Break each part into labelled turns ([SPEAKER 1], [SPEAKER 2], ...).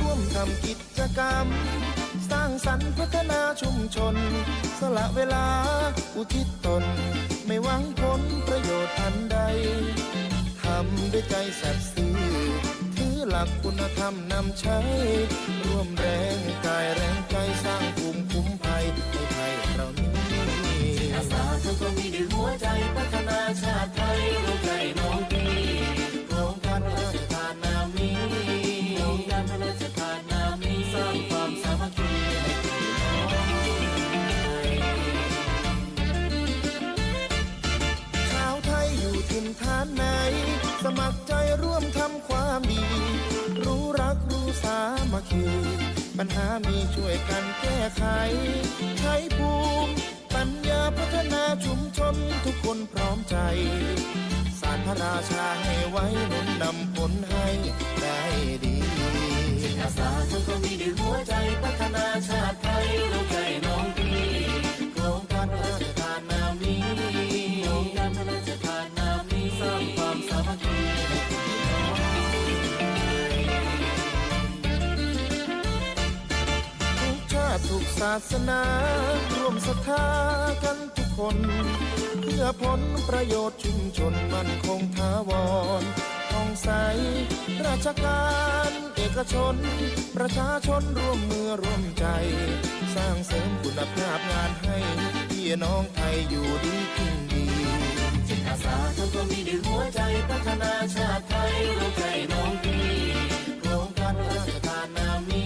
[SPEAKER 1] ร่วมทำกิจกรรม สร้างสรรค์พัฒนาชุมชน สละเวลาอุทิศตน ไม่หวังผลประโยชน์อันใด ทำด้วยใจสัตย์ซื่อถือหลักคุณธรรมนำใช้ ร่วมแรงกายแรงใจสร้างภูมิคุ้มภัยให้ไทยเรานี้อาสาทุกคนมีด้วยหัวใจพัฒนาชาติไทยเราใจน้องพี่านไหน สมัครใจร่วมทำความดี รู้รักรู้สามัคคีปัญหามีช่วยกันแก้ไข ใช้ภูมิปัญญาพัฒนาชุมชนทุกคนพร้อมใจ สารพระราชาให้ไว้นุนนำผลให้ได้ดีอาสาทุกคนมีด้วยหัวใจพัฒนาชาติไทยเราใจน้อง ทุกศาสนา ร่วมศรัทธากันทุกคน เพื่อผลประโยชน์ชุมชนมันคงถาวรท่องใส ราชการเอกชน ประชาชนร่วมมือร่วมใจ สร้างเสริมคุณภาพงานให้พี่น้องไทยอยู่ดีขึ้นดี จิตอาสาทุกคนมีด้วยหัวใจพัฒนาชาติไทยเราใจน้องพี่โครงการระราชทานนามี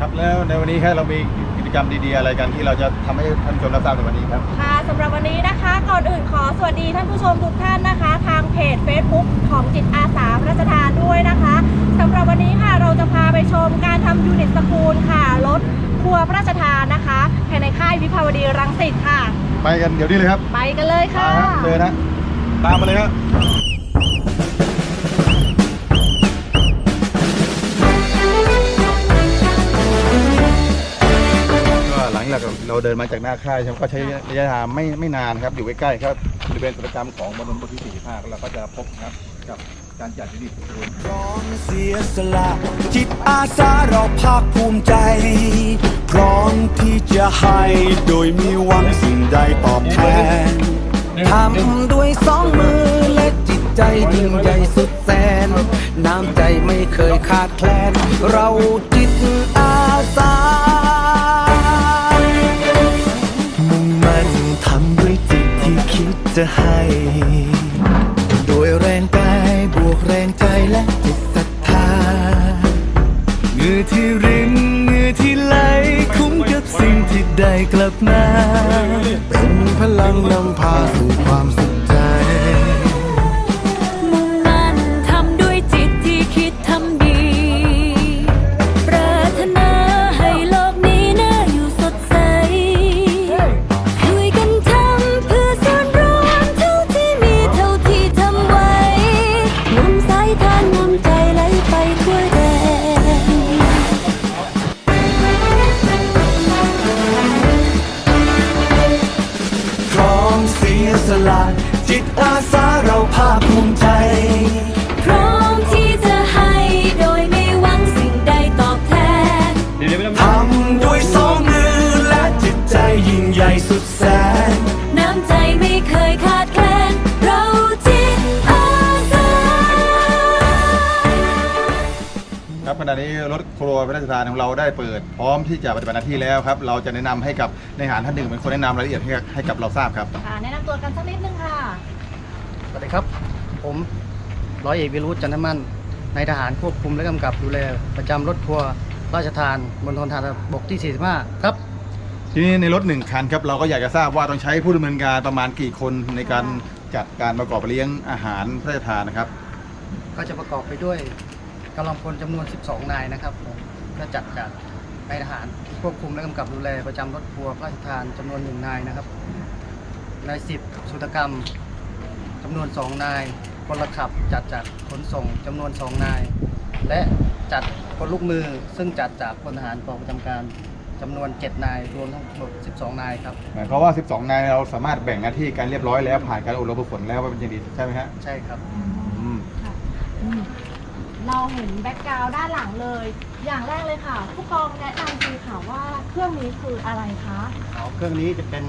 [SPEAKER 1] ครั
[SPEAKER 2] บแล้วในวันนี้ครับเรามีกิจกรรมดีๆอะไรกันที่เราจะทำให้ท่านผู้ชมรับทราบในวันนี้ครับ
[SPEAKER 3] ค่ะสำหรับวันนี้นะคะ ก่อนอื่นขอสวัสดีท่านผู้ชมทุกท่านนะคะ ทางเพจ Facebook ของจิตอาสาพระราชทานด้วยนะคะสำหรับวันนี้ค่ะเราจะพาไปชมการทำยูนิตสกูลค่ะรถทัวร์พระราชทานนะคะภายในค่ายวิภาวดีรังสิตค่ะ
[SPEAKER 2] ไปกันเดี๋ยวนี้เลยครับ
[SPEAKER 3] ไปกันเลยค่ะ
[SPEAKER 2] มาครับเลยนะตามมาเลยครับ ก็หลังจากเราเดินมาจากหน้าค่ายใช่ไหมก็ใช้ระยะทางไม่ไม่นานครับ อยู่ใกล้ๆครับบริเวณกิจกรรมของมณฑลบทที่45เราก็จะพบครับกับการจัดยูนิตสกูล
[SPEAKER 4] พร้อมเสียสละจิตอาสาเราภาคภูมิใจ พร้อมที่จะให้โดยมีหวังสิ่งใดตอบแทนทำด้วยสองมือและจิตใจยิ่งใหญ่สุดแสน น้ำใจไม่เคยขาดแคลน เราจิตอาสา จะให้โดยแรงกายบวกแรงใจและจิตศรัทธาเงื่อที่รินเงื่อที่ไหลคุ้มกับสิ่งที่ได้กลับมา เป็นพลังนำพาสู่ความสุ
[SPEAKER 2] ข ณะนี้รถครัวพระราชทานของเราได้เปิด พร้อมที่จะปฏิบัติหน้าที่แล้วครับ เราจะแนะนำให้กับในายทหารท่านหนึ่งเป็นคนแนะนำรายละเอียดให้กับให้กับเราทราบครับ
[SPEAKER 3] ค่ะแนะนำตัวกันสักนิดนึงค่ะ
[SPEAKER 5] สวัสดีครับ ผมร้อยเอกวิรุธจันทมั่นนายทหารควบคุมและกำกับดูแลประจำรถทัวร์ราชทานบนทนทหารบกที่ 45 ครับ
[SPEAKER 2] ทีนี้ในรถหนึ่งคันครับเราก็อยากจะทราบว่าต้องใช้ผู้ดำเนินการประมาณกี่คนในการจัดการประกอบเลี้ยงอาหารพระราชทานนะครับ
[SPEAKER 5] ก็จะประกอบไปด้วย กำลังพลจำนวน 12 นายนะครับผมและจัดจากนายทหารควบคุมและกำกับดูแลประจำรถทัวร์ราชทานจำนวนหนึ่งนายนะครับนายสิบสุตกรรมจำนวน 2 นายพลขับจัดจากขนส่งจำนวน 2 นาย และจัดคนลูกมือซึ่งจัดจากพลทหารกองประจำการจำนวน 7 นายรวมทั้งหมด 12 นายครับ
[SPEAKER 2] หมายความว่า 12 นายเราสามารถแบ่งหน้าที่การเรียบร้อยแล้วผ่านการอบรมฝึกฝนแล้วว่าเป็นอย่างดีใช่ไหมฮะ
[SPEAKER 5] ใช่ครับ
[SPEAKER 2] อืม
[SPEAKER 3] ค่ะอืม เราเห็นแบ็กกราวด์ด้านหลังเลย อย่างแรกเลยค่ะ ผู้กองแนะนำทีค่ะว่าเครื่องนี้คืออะไรคะ
[SPEAKER 5] อ๋อเครื่องนี้จะเป็น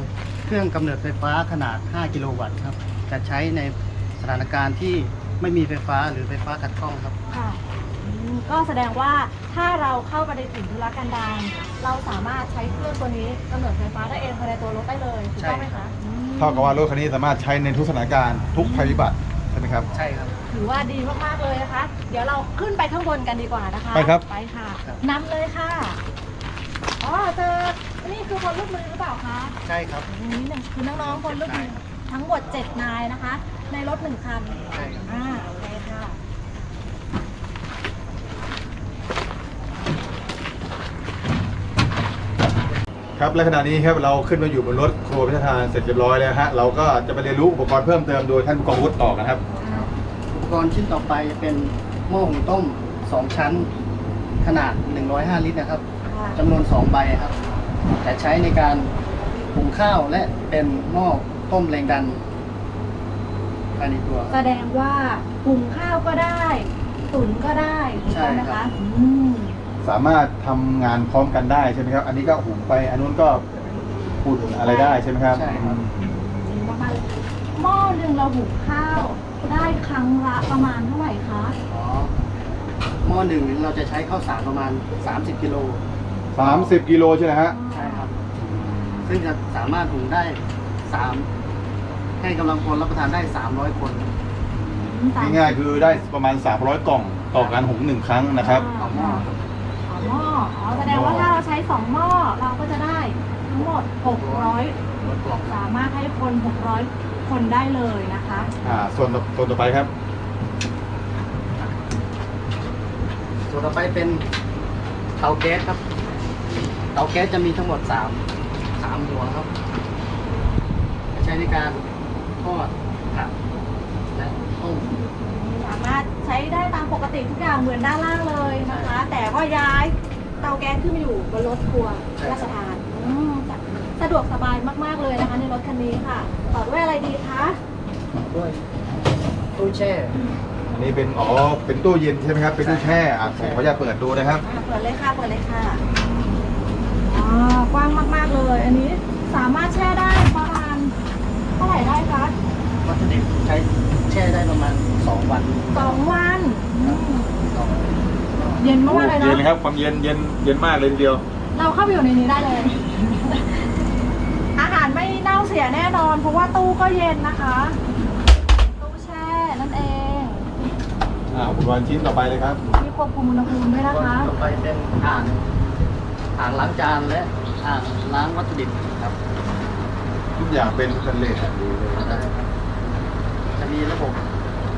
[SPEAKER 5] เครื่องกำเนิดไฟฟ้าขนาด 5 กิโลวัตต์ครับ จะใช้ในสถานการณ์ที่ไม่มีไฟฟ้าหรือไฟฟ้าขัดข้องครับ
[SPEAKER 3] ค่ะอืมก็แสดงว่าถ้าเราเข้าไปในถิ่นธุรกันดารเราสามารถใช้เครื่องตัวนี้กำเนิดไฟฟ้าได้เองภายในตัวรถได้เลยถูกต้องไหม
[SPEAKER 5] ใช่ครั
[SPEAKER 3] คะ
[SPEAKER 5] บ
[SPEAKER 3] อืม
[SPEAKER 2] เท่ากับว่ารถคันนี้สามารถใช้ในทุกสถานการณ์ทุกภัยพิบัติใช่ไหมครับ
[SPEAKER 5] ใช่ครับ
[SPEAKER 3] ถือว่าดีมากๆเลยนะคะ เดี๋ยวเราขึ้นไปข้างบนกันดีกว่านะคะ
[SPEAKER 2] ไปครับ
[SPEAKER 3] ไปค่ะ
[SPEAKER 5] ครับ
[SPEAKER 3] นำเลยค่ะ อ๋อเจอนี่คือคนลูกมือหรือเปล่าคะ
[SPEAKER 5] ใช่ครับ
[SPEAKER 3] นี่หนึ่งคือน้องๆคนลูกมือทั้งหมด7นายนะคะ ในรถหนึ่งคัน
[SPEAKER 5] ใช่ครับ
[SPEAKER 3] อ่าโอเคค่ะ
[SPEAKER 2] ครับและขณะนี้ครับเราขึ้นมาอยู่บนรถครัวพิธานเสร็จเรียบร้อยแล้วฮะเราก็จะไปเรียนรู้อุปกรณ์เพิ่มเติมโดยท่านผู้กองวุฒิต่อนะครับ
[SPEAKER 5] อุป กรณ์ชิ้นต่อไปเป็นหม้อหุงต้ม 2 ชั้น ขนาด 105 ลิตรนะครับ
[SPEAKER 3] ค่ะ
[SPEAKER 5] จำนวน 2 ใบครับ แต่ใช้ในการหุงข้าวและเป็นหม้อต้มแรงดันภายในตัว
[SPEAKER 3] แสดงว่าหุงข้าวก็ได้ ตุ๋นก็ได้ถูกต้องไหม
[SPEAKER 5] ใช่ครั
[SPEAKER 3] คะ
[SPEAKER 5] บ
[SPEAKER 3] อืม
[SPEAKER 2] สามารถทำงานพร้อมกันได้ใช่ไหมครับ อันนี้ก็หุงไป อันนู้นก็ปุ่นอะไรได้ใช่ไหมครับ
[SPEAKER 5] ใช่ครับ
[SPEAKER 3] ดีมากๆเลยหม้อหนึ่งเราหุงข้าว ได้ครั้งละประมาณเท่าไหร่คะ
[SPEAKER 5] อ๋อหม้อหนึ่งเราจะใช้ข้าวสารประมาณ 30กิโล
[SPEAKER 2] สามสิบกิโลใช่ไหมฮะ
[SPEAKER 5] ใช่ครับ ซึ่งจะสามารถหุงได้สามให้กำลังพลรับประทานได้ 300 คน
[SPEAKER 2] ง่ายๆคือได้ประมาณ 300 กล่องต่อการหุงหนึ่งครั้งนะครับ
[SPEAKER 5] ต่อหม้อ
[SPEAKER 3] ต่อหม้ออ๋อแสดงว่าถ้าเราใช้สองหม้อเราก็จะได้ทั้งหมด 600
[SPEAKER 5] รถกล่อง
[SPEAKER 3] สามารถให้คน 600 คนได้เลยนะคะ
[SPEAKER 2] อ่าส่วนต่อส่วนต่อไปครับ
[SPEAKER 5] ส่วนต่อไปเป็นเตาแก๊สครับ เตาแก๊สจะมีทั้งหมด3 3หัวครับจะใช้ในการทอดผัดและต้ม
[SPEAKER 3] สามารถใช้ได้ตามปกติทุกอย่างเหมือนด้านล่างเลยนะคะ แต่ว่าย้ายเตาแก๊สขึ้นมาอยู่บนรถครัว
[SPEAKER 5] ใช่
[SPEAKER 3] ราชทานอืม สะดวกสบายมากๆเลยนะคะ ในรถคันนี้ค่ะ ต่อด้วยอะไรดีคะ
[SPEAKER 5] ด้วยตู้แช่
[SPEAKER 2] อันนี้เป็นอ๋อเป็นตู้เย็นใช่ไหมครับ เป็นตู้แช่อะผมขออนุญาตเปิดดูนะครับ
[SPEAKER 3] อ่าเปิดเลยค่ะเปิดเลยค่ะอ่ากว้างมากๆเลย อันนี้สามารถแช่ได้ประมาณเท่าไหร่ได้คะ
[SPEAKER 5] วัตถุดิบใช้แช่ได้ประมาณ 2 วัน
[SPEAKER 3] สองวันอืม
[SPEAKER 5] สองวัน
[SPEAKER 3] เย็นมากๆเลย
[SPEAKER 2] เย็น
[SPEAKER 3] เนาะ
[SPEAKER 2] เลยครับความเย็นเย็นเย็นมากเลยทีเดียว
[SPEAKER 3] เราเข้าไปอยู่ในนี้ได้เลยอาหารไม่ เน่าเสียแน่นอน เพราะว่าตู้ก็เย็นนะคะ ตู้แช่นั่นเอง
[SPEAKER 2] อ่าอุปกรณ์ชิ้นต่อไปเลยครับ
[SPEAKER 3] มีควบคุมอุณหภูมิด้วยนะคะ
[SPEAKER 5] ต่อไปเป็นอ่างอ่างล้างจานและอ่างล้างวัตถุดิบครับ
[SPEAKER 2] ทุกอย่างเป็นสแตนเลสดีเลย
[SPEAKER 5] จะมีระบบ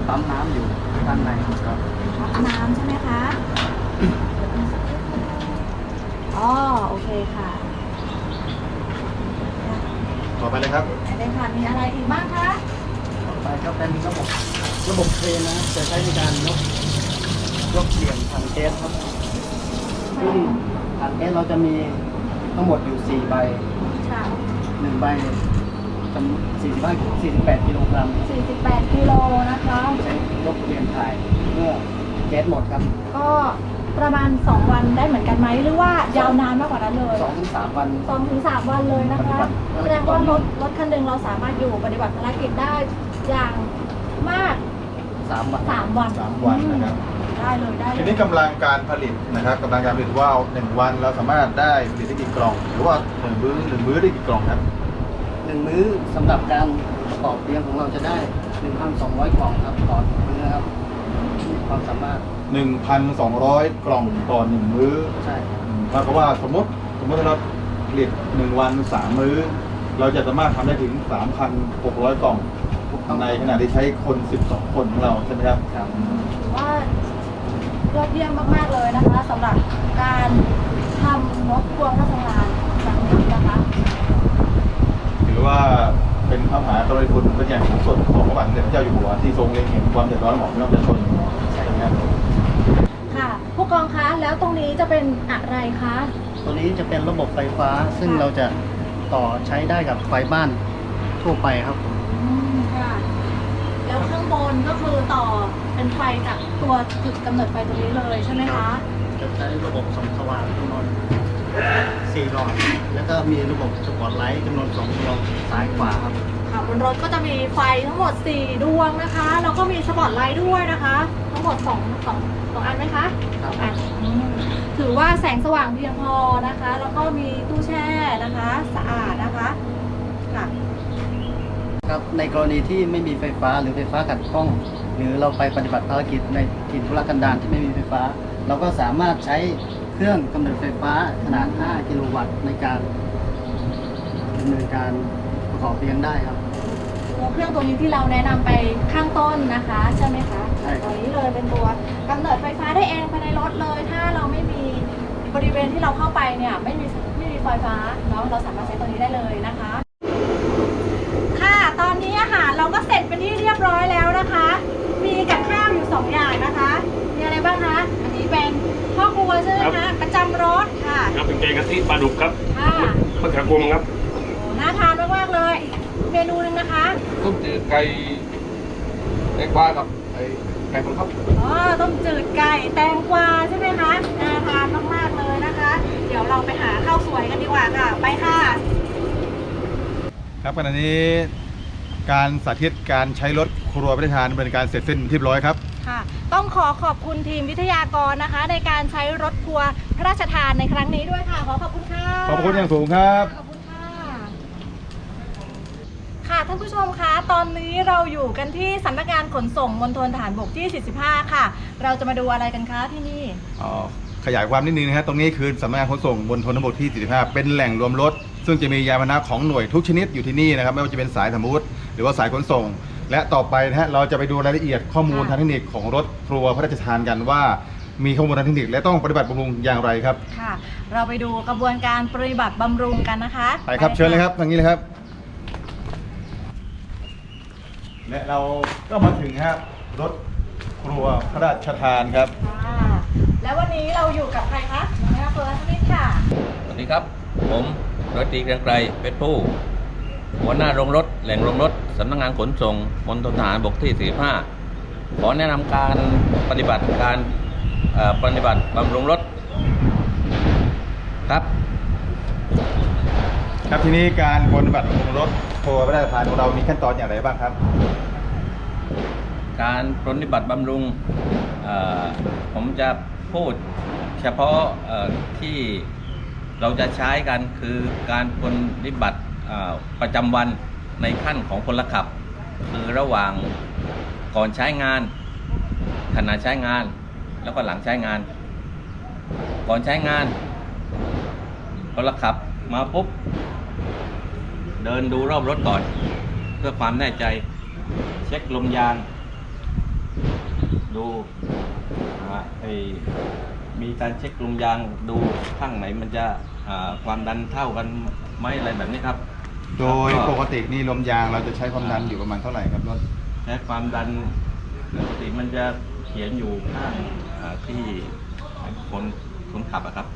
[SPEAKER 5] ปั๊มน้ำอยู่ด้านในครับ
[SPEAKER 3] น้ำใช่ไหมคะ อ๋อ โอเคค่ะ
[SPEAKER 2] ต่อไปเลยครับ
[SPEAKER 3] ไหนเลยค่ะมีอะไรอีกบ้างคะ
[SPEAKER 5] ต่อไปก็เป็นระบบระบบเครนนะจะใช้ในการยกยกเปลี่ยนถังแก๊สครับซึ่งถังแก๊สเราจะมีทั้งหมดอยู่ 4 ใบ
[SPEAKER 3] ค่ะ
[SPEAKER 5] 1ใบจำ45 48กิโลกรัม
[SPEAKER 3] 48กิโลนะคะ
[SPEAKER 5] ใช้ยกเปลี่ยนถ่ายเมื่อแก๊สหมดครับ
[SPEAKER 3] ก็ ประมาณ 2 วันได้เหมือนกันไหมหรือว่ายาวนานมากกว่านั้นเลย
[SPEAKER 5] 2-3วัน
[SPEAKER 3] สองถึงสามวันเลยนะคะ
[SPEAKER 5] ปฏิบัติ
[SPEAKER 3] แสดงว่ารถรถคันหนึ่งเราสามารถอยู่ปฏิบัติภารกิจได้อย่างมาก
[SPEAKER 5] 3วัน
[SPEAKER 3] สามวัน
[SPEAKER 2] สามวันนะครับ
[SPEAKER 3] ได้เลยได้เล
[SPEAKER 2] ที
[SPEAKER 3] ย
[SPEAKER 2] นี้กำลังการผลิตนะครับกำลังการผลิตว่าวหนึ่งวันเราสามารถได้ผลิตได้กี่กล่อง หรือว่าหนึ่งมื้อหนึ่งมื้อได้กี่กล่องครับ
[SPEAKER 5] หนึ่งมื้อสำหรับการประกอบเตียงของเราจะได้ 1,200 กล่องครับต่อมื้อครับมีความสามารถ
[SPEAKER 2] 1,200 กล่องต่อหนึ่งมื้อ
[SPEAKER 5] ใช่ครับ
[SPEAKER 2] อืมเท่ากับว่าสมมติสมมติเราผลิตหนึ่งวันสามมื้อ เราจะสามารถทำได้ถึง 3,600 กล่องในขณะที่ใช้คน 12 คนของเราใช่ไหมครับ
[SPEAKER 5] ครับ
[SPEAKER 3] ถือว่ายอดเยี่ยมมาก ๆ เลยนะคะสำหรับการทำรถพ่วงพระราชทานครั้งนี้นะคะ
[SPEAKER 2] ถือว่าเป็นพระมหากรุณาธิคุณเป็นอย่างสูงสุดของพระบาทสมเด็จพระเจ้าอยู่หัวที่ทรงเล็งเห็นความเดือดร้อนของพี่น้องประชาชนใช่ไหมครับ
[SPEAKER 3] ค่ะ ผู้ กองคะ แล้วตรงนี้จะเป็นอะไรคะ
[SPEAKER 5] ตัวนี้จะเป็นระบบไฟฟ้าซึ่งเราจะต่อใช้ได้กับไฟบ้านทั่วไปครับผม
[SPEAKER 3] อืมค่ะแล้วข้างบนก็คือต่อเป็นไฟจากตัวจุดกำเนิดไฟตรงนี้เลยใช่ไหมคะ
[SPEAKER 5] จะใช้ระบบส่องสว่างจำนวนสี่หลอดแล้วก็มีระบบสปอตไลท์จำนวนสองดวงซ้ายขวาครับ
[SPEAKER 3] ค่ะบนรถก็จะมีไฟทั้งหมด 4 ดวงนะคะแล้วก็มีสปอตไลท์ด้วยนะคะ ทั้งหมด2 2 2อันไหมคะ
[SPEAKER 5] ครับ
[SPEAKER 3] อะอืมถือว่าแสงสว่างเพียงพอนะคะ แล้วก็มีตู้แช่นะคะสะอาดนะคะค่ะ
[SPEAKER 5] ครับในกรณีที่ไม่มีไฟฟ้าหรือไฟฟ้าขัดข้อง หรือเราไปปฏิบัติภารกิจในถิ่นทุรกันดารที่ไม่มีไฟฟ้า เราก็สามารถใช้เครื่องกำเนิดไฟฟ้าขนาด 5 กิโลวัตต์ในการดำเนินการประกอบเลี้ยงได้ครับ
[SPEAKER 3] ตัวเครื่องตัวนี้ที่เราแนะนำไปข้างต้นนะคะ ใช่ไหมคะ
[SPEAKER 5] ใช่ครับ
[SPEAKER 3] ตัวนี้เลยเป็นตัวกำเนิดไฟฟ้าได้เองภายในรถเลย ถ้าเราไม่มีบริเวณที่เราเข้าไปเนี่ยไม่มีไม่มีไฟฟ้าเนาะเราสามารถใช้ตัวนี้ได้เลยนะคะ ค่ะ ตอนนี้อาหารเราก็เสร็จเป็นที่เรียบร้อยแล้วนะคะ มีกับข้าวอยู่สองอย่างนะคะ มีอะไรบ้างคะ อันนี้เป็นพ่อครัวใช่ไหมคะ ประจำรถค่ะ
[SPEAKER 6] ครับเป็นแกงกะทิปลาดุกครับ
[SPEAKER 3] ค่ะ
[SPEAKER 6] มะเขือพวงครับ
[SPEAKER 3] โอ้น่าทานมากๆเลยอีกเม นูหนึงนะคะ
[SPEAKER 6] ต้มจืดไก่แตงกวากับไอ้ไก่คนครับ
[SPEAKER 3] อ๋อต้มจืดไก่แตงกวาใช่ไหมคะน่าทานมากๆเลยนะคะ เดี๋ยวเราไปหาข้าวสวยกันดีกว่าค่ะไปค่ะ
[SPEAKER 2] ครับขณะนี้การสาธิตการใช้รถครัวพระราชทานเป็นการเสร็จสิ้นเรียบร้อยครับ
[SPEAKER 3] ค่ะต้องขอขอบคุณทีมวิทยากรนะคะ ในการใช้รถครัวพระราชทานในครั้งนี้ด้วยค่ะ ขอขอบคุณค่ะ
[SPEAKER 2] ขอบคุณอย่างสูงครับ
[SPEAKER 3] ขอบคุณค่ะ ค่ะ ท่านผู้ชมคะ ตอนนี้เราอยู่กันที่สำนักงานขนส่งมณฑลทหารบกที่ 45 ค่ะ เราจะมาดูอะไรกันคะที่นี่
[SPEAKER 2] อ๋อขยายความนิดนึงนะครับตรงนี้คือสำนักงานขนส่งบนทนบกที่ 45 เป็นแหล่งรวมรถ ซึ่งจะมียานพาหนะของหน่วยทุกชนิดอยู่ที่นี่นะครับ ไม่ว่าจะเป็นสายสมมุติหรือว่าสายขนส่ง และต่อไปนะฮะเราจะไปดูรายละเอียดข้อมูล
[SPEAKER 3] ค่ะ
[SPEAKER 2] ทางเทคนิคของรถครัวพระราชทานกันว่ามีข้อมูลทางเทคนิคและต้องปฏิบัติบำรุงอย่างไรครับ
[SPEAKER 3] ค่ะ เราไปดูกระบวนการปฏิบัติบำรุงกันนะคะ
[SPEAKER 2] ไปครับเชิญเลยครับทางนี้เลยครับ และเราก็มาถึงครับรถครัวพระราชทานครับ
[SPEAKER 3] ค่ะแล้ววันนี้เราอยู่กับใครคะแม่เฟิร์สนิดค่ะ
[SPEAKER 7] สวัสดีครับ ผมร้อยตรีเกรียงไกรเพชรผู้หัวหน้าโรงรถแหล่งโรงรถสำนักงานขนส่งมณฑลทหารบกที่ 45 ขอแนะนำการปฏิบัติการเอ่อปฏิบัติบำรุงรถครับ
[SPEAKER 2] ครับทีนี้การปฏิบัติบำรุงรถครัวพระราชทานของเรามีขั้นตอนอย่างไรบ้างครับ
[SPEAKER 7] การปฏิบัติบำรุงผมจะพูดเฉพาะที่เราจะใช้กันคือการปฏิบัติประจำวันในขั้นของพลขับ คือระหว่างก่อนใช้งานขณะใช้งาน แล้วก็หลังใช้งาน ก่อนใช้งานพลขับมาปุ๊บ เดินดูรอบรถก่อน เพื่อความแน่ใจ เช็คลมยาง ดูอ่าไอมีการเช็คลมยางดูข้างไหนมันจะอ่าความดันเท่ากันไหมอะไรแบบนี้ครับ
[SPEAKER 2] โดย
[SPEAKER 7] แล้ว
[SPEAKER 2] ปกตินี่ลมยางเราจะใช้ความดันอยู่ประมาณเท่าไหร่ครับรถ
[SPEAKER 7] ใช้ความดันปกติมันจะเขียนอยู่ข้างอ่าที่คนคนขับอะครับ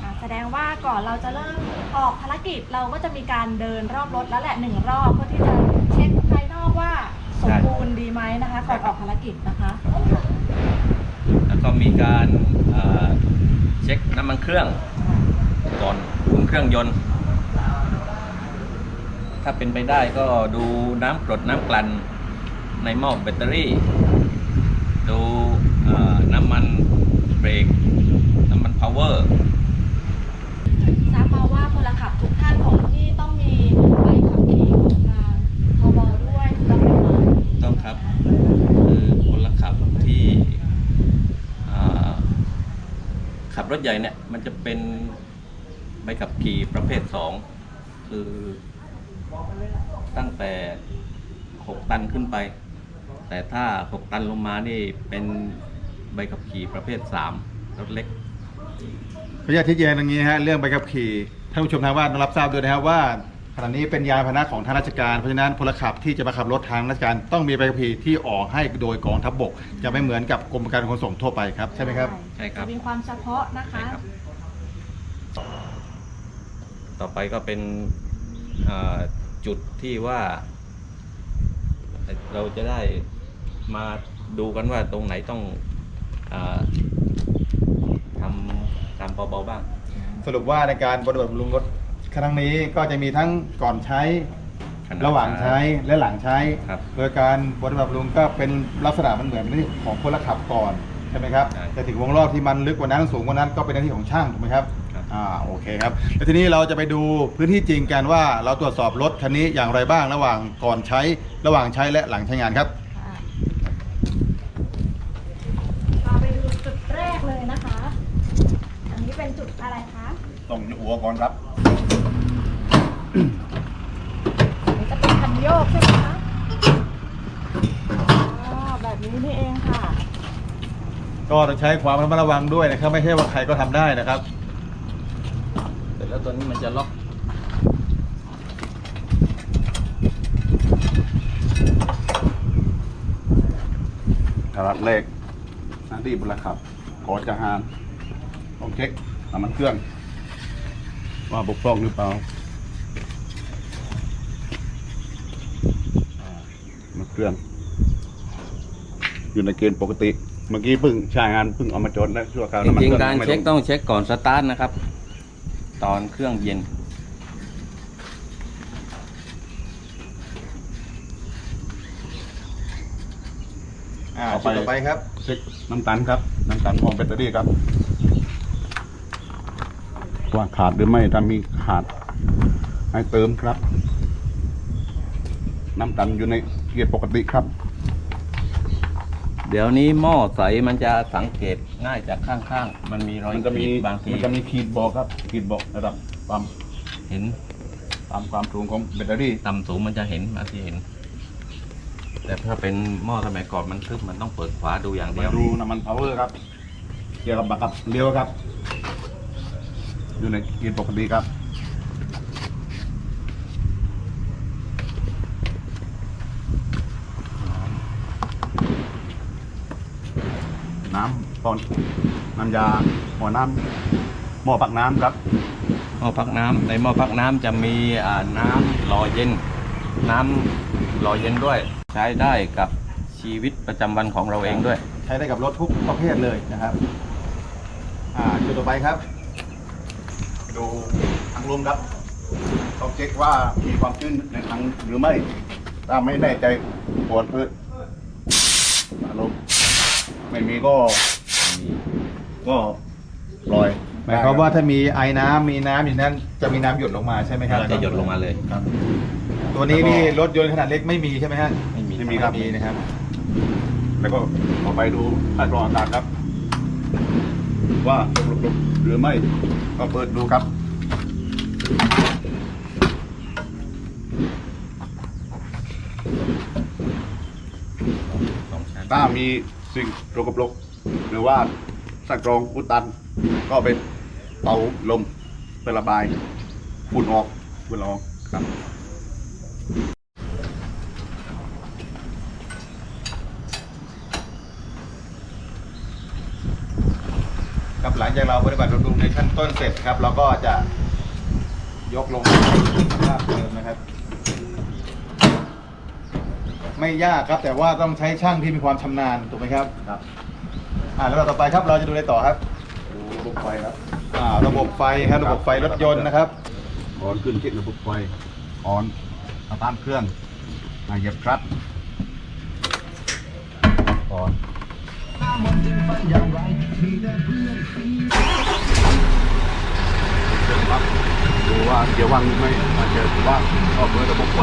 [SPEAKER 3] อ่าแส ดงว่าก่อนเราจะเริ่มออกภารกิจเราก็จะมีการเดินรอบรถแล้วแหละหนึ่งรอบเพื่อที่จะเช็คภายนอกว่าสมบูรณ์ดีไหมนะคะก่อนออกภารกิจนะคะ
[SPEAKER 7] แล้วก็มีการอ่าเช็คน้ำมันเครื่องก่อนอุ่นเครื่องยนต์ ถ้าเป็นไปได้ก็ดูน้ำกรดน้ำกลั่นในหม้อแบตเตอรี่ ดูเอ่อน้ำมันเบรกน้ำมันพาวเวอร์
[SPEAKER 3] ทราบมาว่าพลขับทุกท่านของที่ต้องมีใบขับขี่ของทางทบด้วยถูกต้องไหมคะ
[SPEAKER 7] ต้องครับ คือคนละขับที่อ่าขับ รถใหญ่เนี่ยมันจะเป็นใบขับขี่ประเภท 2 คือตั้งแต่ 6 ตันขึ้นไป แต่ถ้า 6 ตันลงมานี่เป็นใบขับขี่ประเภท 3 รถเล็ก
[SPEAKER 2] ขออนุญาตชี้แจงตรงนี้ฮะเรื่องใบขับขี่ท่านผู้ชมทางบ้านต้องรับทราบด้วยนะครับว่า ขณะนี้เป็นยานพาหนะของทางราชการเพราะฉะนั้นพลขับที่จะมาขับรถทางราชการต้องมีใบขับขี่ที่ออกให้โดยกองทัพบก จะไม่เหมือนกับกรมการขนส่งทั่วไปครับใช่ไหมครับ
[SPEAKER 7] ใช่ครับ
[SPEAKER 3] จะมีความเฉพาะนะคะ
[SPEAKER 7] ใช่ครับ ต่อไปก็เป็นอ่าจุดที่ว่า เราจะได้มาดูกันว่าตรงไหนต้องอาทำทำเบาๆบ้าง
[SPEAKER 2] สรุปว่าในการบริบัติบำรุงรถ ครั้งนี้ก็จะมีทั้งก่อนใช้
[SPEAKER 7] ขณะ
[SPEAKER 2] ระหว่างใช้และหลังใช้
[SPEAKER 7] ครับ
[SPEAKER 2] โดยการบริบัติบำรุงก็เป็นลักษณะมันเหมือนที่ของพลขับก่อนใช่ไหมครับ
[SPEAKER 7] ใช่
[SPEAKER 2] แต่ถึงวงรอบที่มันลึกกว่านั้นสูงกว่านั้นก็เป็นหน้าที่ของช่างถูกไหมครับ
[SPEAKER 7] ครับ
[SPEAKER 2] อ่าโอเคครับ แล้วทีนี้เราจะไปดูพื้นที่จริงกันว่าเราตรวจสอบรถคันนี้อย่างไรบ้างระหว่างก่อนใช้ ระหว่างใช้และหลังใช้งานครับ
[SPEAKER 3] ค่ะพาไปดูจุดแรกเลยนะคะ อันนี้เป็นจุดอะไรคะ
[SPEAKER 2] ต้องหัวก่อนครับ
[SPEAKER 3] อันนี้จะเป็นคันโยกใช่ไหมคะอ๋อแบบนี้นี่เองค่ะ
[SPEAKER 2] ก็ต้องใช้ความระมัดระวังด้วยนะครับ ไม่ใช่ว่าใครก็ทำได้นะครับ
[SPEAKER 7] เสร็จแล้วตัวนี้มันจะล็อก
[SPEAKER 6] ตลาดเลขหน้าที่บริขับขอจะหานต้องเช็คน้ำมันเครื่อง ว่าบกพร่องหรือเปล่ามันเครื่อง อยู่ในเกณฑ์ปกติ เมื่อกี้เพิ่งใช้งานเพิ่งเอามาจดได้ชั่วคราว
[SPEAKER 7] จ
[SPEAKER 6] น้ำมัน
[SPEAKER 7] ริง
[SPEAKER 6] เครื่อง
[SPEAKER 7] ๆการ
[SPEAKER 6] ไม่
[SPEAKER 7] เช็ค
[SPEAKER 6] ลง
[SPEAKER 7] ต้องเช็คก่อนสตาร์ทนะครับ ตอนเครื่องเย็น
[SPEAKER 2] อ่าจุดต่อไปครับ
[SPEAKER 6] เช็คน้ำตาลครับ น้ำตาลของแบตเตอรี่ครับ ว่าขาดหรือไม่ถ้ามีขาด ให้เติมครับ น้ำตาลอยู่ในเกียร์ปกติครับ
[SPEAKER 7] เดี๋ยวนี้หม้อใสมันจะสังเกตง่ายจากข้างๆ มันมีรอย
[SPEAKER 6] มันจะมี
[SPEAKER 7] ขีดบางที
[SPEAKER 6] มันจะมีขีดบอกครับ ขีดบอกระดับความ
[SPEAKER 7] เห็น
[SPEAKER 6] ตามความสูงของแบตเตอรี่
[SPEAKER 7] ต่ำสูงมันจะเห็นบางทีเห็น แต่ถ้าเป็นหม้อสมัยก่อนมันทึบมันต้องเปิดฝาดูอย่างเดียว
[SPEAKER 6] ดูน้ำมันพาวเวอร์ครับ เกี่ยวกับบังคับเลี้ยวครับ อยู่ในเกียร์ปกติครับ น้ำตอนน้ำยาหม้อน้ำหม้อปักน้ำครับ
[SPEAKER 7] หม้อพักน้ำในหม้อพักน้ำจะมีอ่าน้ำหล่อเย็น น้ำหล่อเย็นด้วย ใช้ได้กับชีวิตประจำวันของเราเองด้วย
[SPEAKER 2] ใช้ได้กับรถทุกประเภทเลยนะครับ อ่าจุดต่อไปครับ
[SPEAKER 6] ดูทางลมครับต้องเช็คว่ามีความชื้นในถังหรือไม่ ถ้าไม่แน่ใจปวดพื้นอารมณ์ไม่มีก็ ก็ปล่อย
[SPEAKER 2] หมายความว่าถ้ามีไอ้น้ำมีน้ำอยู่นั้นจะมีน้ำหยดลงมาใช่ไหมครับ
[SPEAKER 7] จะหยดลงมาเลย
[SPEAKER 2] ครับ ตัวนี้นี่รถยนต์ขนาดเล็กไม่มีใช่ไหมฮะ
[SPEAKER 7] ไม่มี
[SPEAKER 6] ไม่มีครับ
[SPEAKER 2] ไม่มีนะครับ
[SPEAKER 6] แล้วก็ต่อไปดูใต้กรองอากาศครับ ว่าลบๆหรือไม่ก็เปิดดูครับ
[SPEAKER 7] สองชั้น
[SPEAKER 6] ถ้ามีสิ่งโรคปรก หรือว่าสักกรองอุดตัน ก็เป็นเป่าลมเป็นระบายฝุ่นออกฝุ่นออกครับ
[SPEAKER 2] ครับหลังจากเราปฏิบัติบำรุงในขั้นต้นเสร็จครับ เราก็จะยกลงมาให้สภาพเดิมนะครับ ไม่ยากครับแต่ว่าต้องใช้ช่างที่มีความชำนาญถูกไหมครับ
[SPEAKER 6] ครับ
[SPEAKER 2] อ่าแล้วเราต่อไปครับเราจะดูอะไรต่อครับ
[SPEAKER 6] ดูระบบไฟครับ
[SPEAKER 2] อ่าระบบไฟครับระบบไฟรถยนต์นะครับ
[SPEAKER 6] ออนขึ้นคิดระบบไฟออนสตาร์ทเครื่องอ่าเหยียบคลัตช์ออนเครื่องปั๊บดูว่าเกียร์ว่างหรือไม่ถ้าเกียร์ว่างก็เปิดระบบไฟ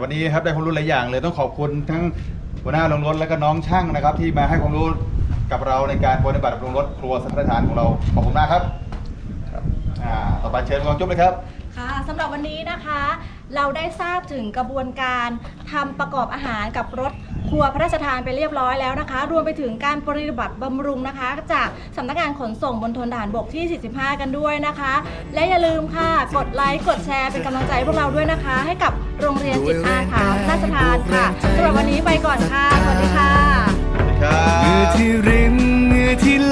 [SPEAKER 2] วันนี้ครับได้ความรู้หลายอย่างเลยต้องขอบคุณทั้งหัวหน้าโรงรถและก็น้องช่างนะครับ ที่มาให้ความรู้กับเราในการปฏิบัติโรงรถครัวสัมปทานของเราขอบคุณมากครับอ่าต่อไปเชิญกองจุ๊บเลยครับ
[SPEAKER 3] ค่ะสำหรับวันนี้นะคะ เราได้ทราบถึงกระบวนการทำประกอบอาหารกับรถ ครัวพระราชทานไปเรียบร้อยแล้วนะคะ รวมไปถึงการปฏิบัติบำรุงนะคะ จากสำนักงานขนส่งบนทนด่านบกที่ 45 กันด้วยนะคะ และอย่าลืมค่ะ กดไลค์ กดแชร์เป็นกำลังใจให้พวกเราด้วยนะคะ ให้กับโรงเรียนจิตอาสาพระราชทานค่ะสำหรับวันนี้ไปก่อนค่ะ สวัสดีค่ะ
[SPEAKER 2] สวัสดีครับ